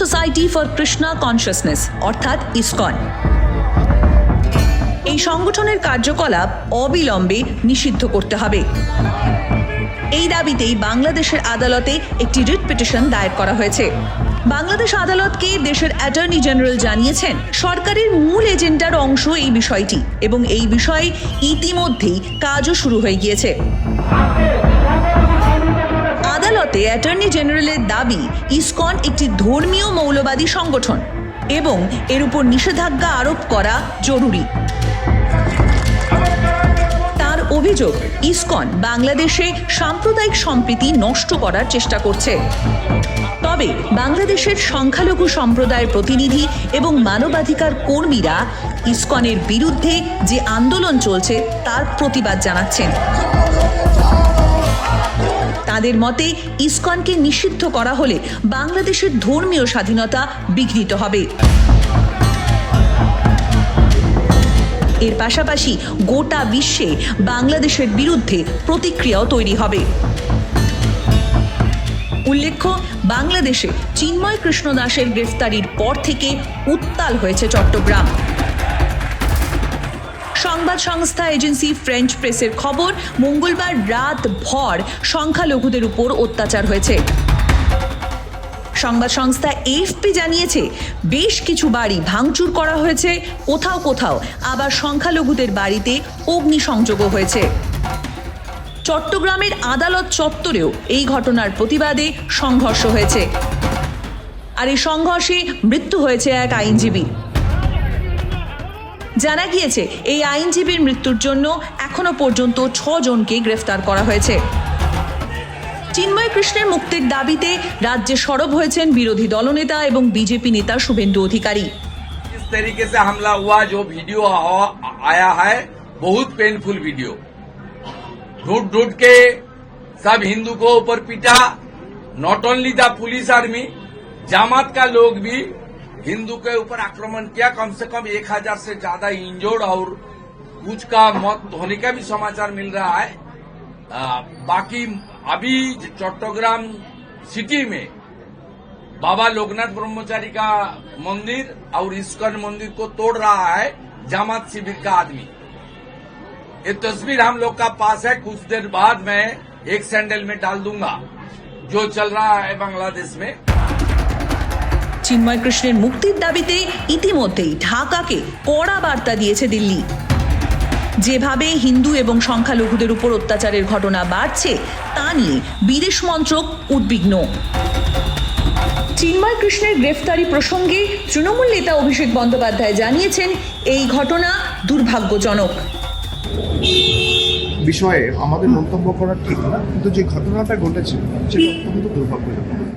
Society for Krishna consciousness অর্থাৎ ISKCON. এই সংগঠনের কার্যকলাপ অবিলম্বে নিষিদ্ধ করতে হবে। এই দাবিতেই বাংলাদেশের আদালতে একটি রিট পিটিশন দায়ের করা হয়েছে। বাংলাদেশ আদালতকে দেশের অ্যাটর্নি জেনারেল জানিয়েছেন, সরকারের মূল এজেন্ডার অংশ এই বিষয়টি এবং এই বিষয়ে ইতিমধ্যেই কাজও শুরু হয়ে গিয়েছে। আদালতে অ্যাটর্নি জেনারেলের দাবি, ইসকন একটি ধর্মীয় মৌলবাদী সংগঠন এবং এর উপর নিষেধাজ্ঞা আরোপ করা জরুরি। তার অভিযোগ, ইসকন বাংলাদেশে সাম্প্রদায়িক সম্প্রীতি নষ্ট করার চেষ্টা করছে। তবে বাংলাদেশের সংখ্যালঘু সম্প্রদায়ের প্রতিনিধি এবং মানবাধিকার কর্মীরা ইসকনের বিরুদ্ধে যে আন্দোলন চলছে, তার প্রতিবাদ জানাচ্ছেন। তাদের মতে, ইসকনকে নিষিদ্ধ করা হলে বাংলাদেশের ধর্মীয় স্বাধীনতা বিঘ্নিত হবে। এর পাশাপাশি গোটা বিশ্বে বাংলাদেশের বিরুদ্ধে প্রতিক্রিয়াও তৈরি হবে। উল্লেখ্য, বাংলাদেশে চিন্ময় কৃষ্ণ দাসের গ্রেফতারির পর থেকে উত্তাল হয়েছে চট্টগ্রাম। সংবাদ সংস্থা এজেন্সি ফ্রেঞ্চ প্রেসের খবর, মঙ্গলবার রাত ভর সংখ্যালঘুদের উপর অত্যাচার হয়েছে। সংবাদ সংস্থা এএফপি জানিয়েছে, বেশ কিছু বাড়ি ভাঙচুর করা হয়েছে, কোথাও কোথাও আবার সংখ্যালঘুদের বাড়িতে অগ্নিসংযোগও হয়েছে। চট্টগ্রামের আদালত চত্বরেও এই ঘটনার প্রতিবাদে সংঘর্ষ হয়েছে। আর এই সংঘর্ষে মৃত্যু হয়েছে এক আইনজীবী। জানা গিয়েছে এই আইনজীবীর মৃত্যুর জন্য এখনো পর্যন্ত ছজনকে গ্রেফতার করা হয়েছে চিন্ময় কৃষ্ণের মুক্তির দাবিতে রাজ্যে সরব হয়েছেন বিরোধী দলনেতা এবং বিজেপি নেতা শুভেন্দু অধিকারী इस तरीके से हमला हुआ जो वीडियो आ- आया है बहुत पेनफुल वीडियो ढूंढ ढूंढ के सब हिंदू को ऊपर पीटा not only the police army Jamaat का लोग भी Hindu के ऊपर आक्रमण किया कम से कम एक हज़ार से ज़्यादा इंजोर्ड और कुछ का मौत होने का भी समाचार मिल रहा है। आ, बाकी अभी चट्टग्राम सिटी में बाबा लोकनाथ ब्रह्मचारी का मंदिर और इस्कन मंदिर को तोड़ रहा है जामात शिविर का आदमी। ये तस्वीर हम लोग का पास है कुछ देर बाद मैं एक सैंडल में डाल दूँगा जो चल रहा है बांग्लादेश में। চিন্ময় কৃষ্ণের মুক্তির দাবিতে ইতিমধ্যেই ঢাকাকে কড়া বার্তা দিয়েছে দিল্লি। যেভাবে হিন্দু এবং সংখ্যালঘুদের উপর অত্যাচারের ঘটনা বাড়ছে, তা নিয়ে বিদেশ মন্ত্রক উদ্বিগ্ন। চিন্ময় কৃষ্ণের গ্রেফতারি প্রসঙ্গে তৃণমূল নেতা অভিষেক বন্দ্যোপাধ্যায় জানিয়েছেন, এই ঘটনা দুর্ভাগ্যজনক। বিষয়ে আমাদের মন্তব্য করা ঠিক না, কিন্তু যে ঘটনাটা ঘটেছে, সেটা অত্যন্ত দুর্ভাগ্যজনক।